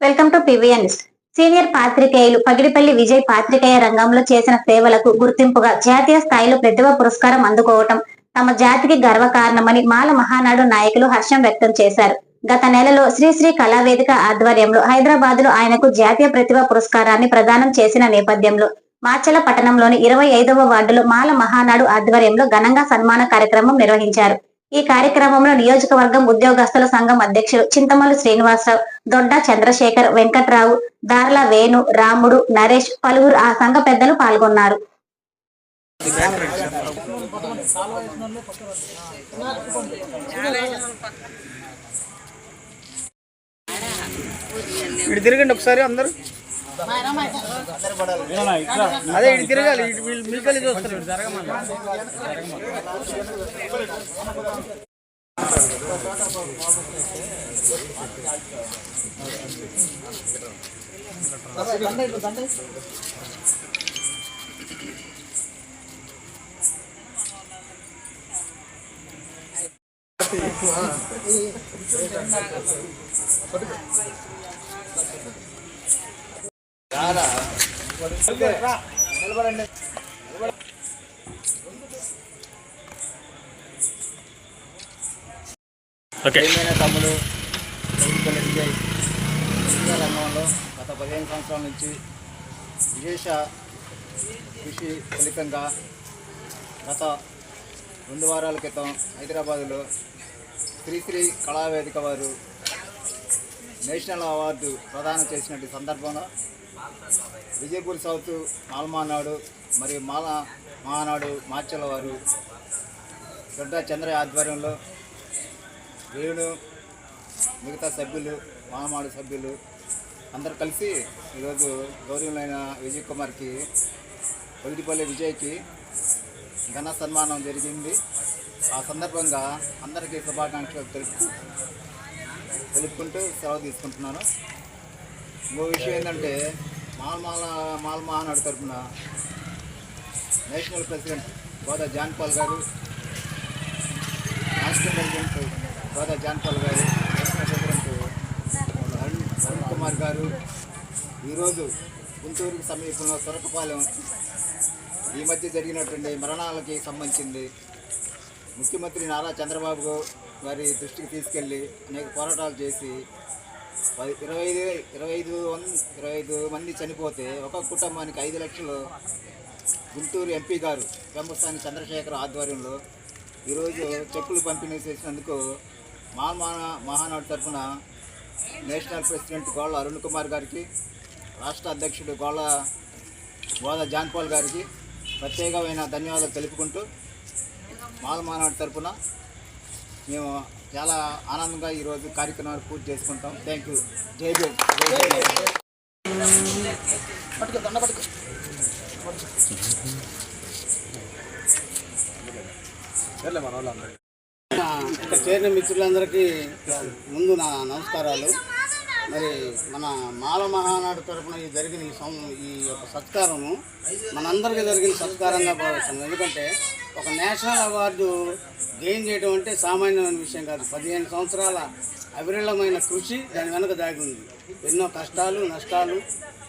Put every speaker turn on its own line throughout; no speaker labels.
Welcome to PVN senior పాత్రికేయులు పగిడిపల్లి విజయ్ పాత్రికేయ రంగంలో చేసిన సేవలకు గుర్తింపుగా జాతీయ స్థాయిలో ప్రతిభ పురస్కారం అందుకోవటం తమ జాతికి గర్వకారణమని మాల మహానాడు నాయకులు హర్షం వ్యక్తం చేశారు. గత నెలలో శ్రీశ్రీ కళావేదిక ఆధ్వర్యంలో హైదరాబాద్లో ఆయనకు జాతీయ ప్రతిభ పురస్కారాన్ని ప్రదానం చేసిన నేపథ్యంలో మాచల పట్టణంలోని ఇరవై ఐదవ వార్డులో మాల మహానాడు ఆధ్వర్యంలో ఘనంగా సన్మాన కార్యక్రమం నిర్వహించారు. ఈ కార్యక్రమంలో నియోజకవర్గం ఉద్యోగస్తుల సంఘం అధ్యక్షులు చింతమల్లు శ్రీనివాసరావు దొడ్డ చంద్రశేఖర్ వెంకట్రావు దార్ల వేణు రాముడు నరేష్ పలువురు ఆ సంఘ పెద్దలు పాల్గొన్నారు.
తిరగండి ఒకసారి అందరు. అదే ఇటు తిరగాలి ఇటు వీళ్ళు మీకెళ్ళి చూస్తారు.
ఓకే.
ప్రియమైన తమ్ముడు విజయ్ విద్యా రంగంలో గత పదిహేను సంవత్సరాల నుంచి విశేష కృషి ఫలితంగా గత రెండు వారాల క్రితం హైదరాబాదులో శ్రీశ్రీ కళావేదిక వారు నేషనల్ అవార్డు ప్రదానం చేసినటువంటి సందర్భంలో విజయపూర్ సౌత్ మాల్మానాడు మరియు మాల మహానాడు మాచల వారు దొడ్డ చంద్ర ఆధ్వర్యంలో వేణు మిగతా సభ్యులు మాలమాడు సభ్యులు అందరు కలిసి ఈరోజు గౌరవులైన విజయ్ కుమార్కి పొలిటిపల్లి విజయ్కి ఘన సన్మానం జరిగింది. ఆ సందర్భంగా అందరికీ శుభాకాంక్షలు తెలుపు తెలుపుకుంటూ సెలవు తీసుకుంటున్నాను. ఇంకో విషయం ఏంటంటే మాల్మాల మాల్ మహానాడు తరఫున నేషనల్ ప్రెసిడెంట్ గోదా జాన్పాల్ గారు రాష్ట్ర ప్రెసిడెంట్ గోదా జాన్పాల్ గారు నేషనల్ ప్రెసిడెంట్ అరుణ్ అరుణ్ కుమార్ గారు ఈరోజు గుంటూరుకు సమీపంలో సొరకపాలెం ఈ మధ్య జరిగినటువంటి మరణాలకి సంబంధించింది. ముఖ్యమంత్రి నారా చంద్రబాబు గారి దృష్టికి తీసుకెళ్ళి అనేక పోరాటాలు చేసి ఇరవై ఐదు ఇరవై ఐదు ఇరవై ఐదు మంది చనిపోతే ఒక కుటుంబానికి ఐదు లక్షలు గుంటూరు ఎంపీ గారు బ్రహ్మస్థాని చంద్రశేఖర్ ఆధ్వర్యంలో ఈరోజు చెక్కులు పంపిణీ చేసినందుకు మహామాన మహానాడు తరఫున నేషనల్ ప్రెసిడెంట్ గోళ్ళ అరుణ్ కుమార్ గారికి రాష్ట్ర అధ్యక్షుడు గోళ్ళ గోదా జాన్పాల్ గారికి ప్రత్యేకమైన ధన్యవాదాలు తెలుపుకుంటూ మాల మానాడు తరఫున మేము చాలా ఆనందంగా ఈరోజు కార్యక్రమాలు పూర్తి చేసుకుంటాం. థ్యాంక్ యూ జై జై ఇక్కడ చేరిన మిత్రులందరికీ ముందు నా నమస్కారాలు. మరి మన మాల మహానాడు తరపున ఈ జరిగిన ఈ సం ఈ యొక్క సత్కారము మనందరికీ జరిగిన సత్కారంగా భావిస్తున్నాం ఎందుకంటే ఒక నేషనల్ అవార్డు గెయిన్ చేయడం అంటే సామాన్యమైన విషయం కాదు. పదిహేను సంవత్సరాల అవిరళమైన కృషి దాని వెనక దాగి ఉంది. ఎన్నో కష్టాలు నష్టాలు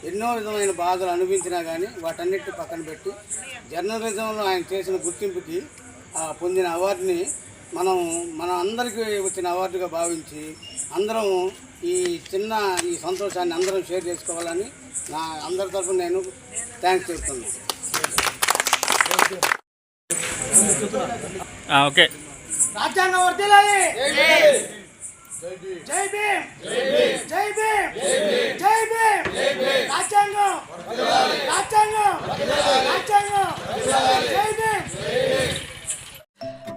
ఎన్నో విధమైన బాధలు అనుభవించినా కానీ వాటన్నిటిని పక్కన పెట్టి జర్నలిజంలో ఆయన చేసిన గుర్తింపుకి ఆ పొందిన అవార్డుని మనం మన అందరికీ వచ్చిన అవార్డుగా భావించి అందరం ఈ చిన్న ఈ సంతోషాన్ని అందరం షేర్ చేసుకోవాలని నా అందరి తరఫున నేను థ్యాంక్స్ చెప్తున్నాను
ఆ, ఓకే.
రాజ్యాంగం వర్తిల్లాలి జై భీమ్. జై భీమ్. జై భీమ్. రాజ్యాంగం రాజ్యాంగం రాజ్యాంగం జై భీమ్.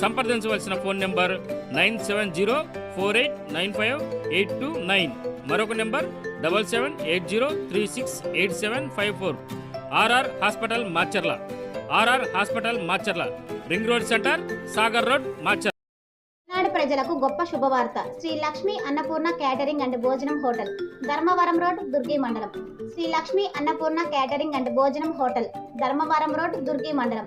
సంప్రదించవలసిన phone number nine seven zero four eight nine five eight two nine. మరొక number double seven eight zero three six eight seven five four. RR hospital Macherla. RR hospital Macherla. Ring road centre Sagar road Macherla.
ప్రజలకు గొప్ప శుభవార్త. Shri Lakshmi Annapurna catering and భోజనం hotel Dharmavaram road Durgi మండలం. Shri Lakshmi Annapurna catering and భోజనం hotel Dharmavaram road Durgi మండలం.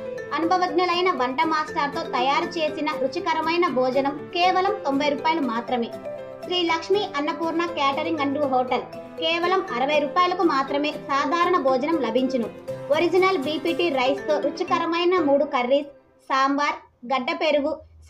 అనుభవజ్ఞులైన వంట మాస్టర్తో తయారు చేసిన రుచికరమైన భోజనం కేవలం తొంభై రూపాయలు మాత్రమే. Shri Lakshmi Annapurna catering and hotel కేవలం అరవై రూపాయలకు మాత్రమే సాధారణ భోజనం లభించును. ఒరిజినల్ బీపీటీ రైస్తో రుచికరమైన మూడు కర్రీస్ సాంబార్ గడ్డ పెరుగు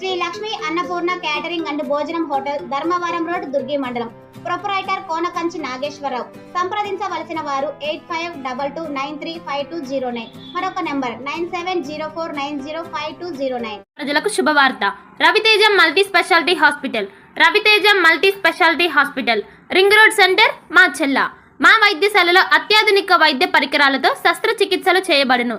శ్రీ లక్ష్మి అన్నపూర్ణ క్యాటరింగ్ అండ్ భోజనం హోటల్ ధర్మవరం రోడ్ దుర్గి మండలం. ప్రొపరైటర్ కోనకంచి నాగేశ్వరరావు. సంప్రదించవలసిన వారు eight five double two nine three five two zero nine. మరొక number nine seven zero four nine zero five two zero nine.
ప్రజలకు శుభవార్త. Ravi Teja multi specialty hospital. Ravi Teja multi specialty hospital. Ring road centre Macherla. మా వైద్యశాలలో అత్యాధునిక వైద్య పరికరాలతో శస్త్రచికిత్సలు చేయబడును.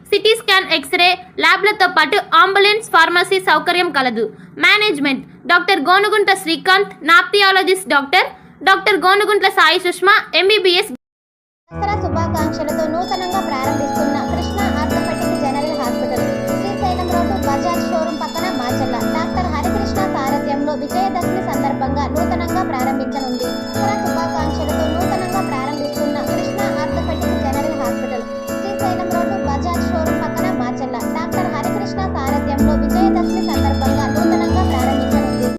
CT scan X ray ల్యాబ్లతో పాటు అంబులెన్స్ ఫార్మసీ సౌకర్యం కలదు. Management doctor Gonugunta Srikanth nephrologist doctor doctor Gonuguntla Sai Sushma MBBS
Dasara శుభాకాంక్షలతో నూతనంగా ప్రారంభిస్తున్న Krishna orthopaedic general hospital. Srisailam road Bajaj showroom పక్కన మాచల్ల డాక్టర్ హరికృష్ణ సారథ్యంలో విజయదశమి సందర్భంగా నూతనంగా ప్రారంభించనుంది.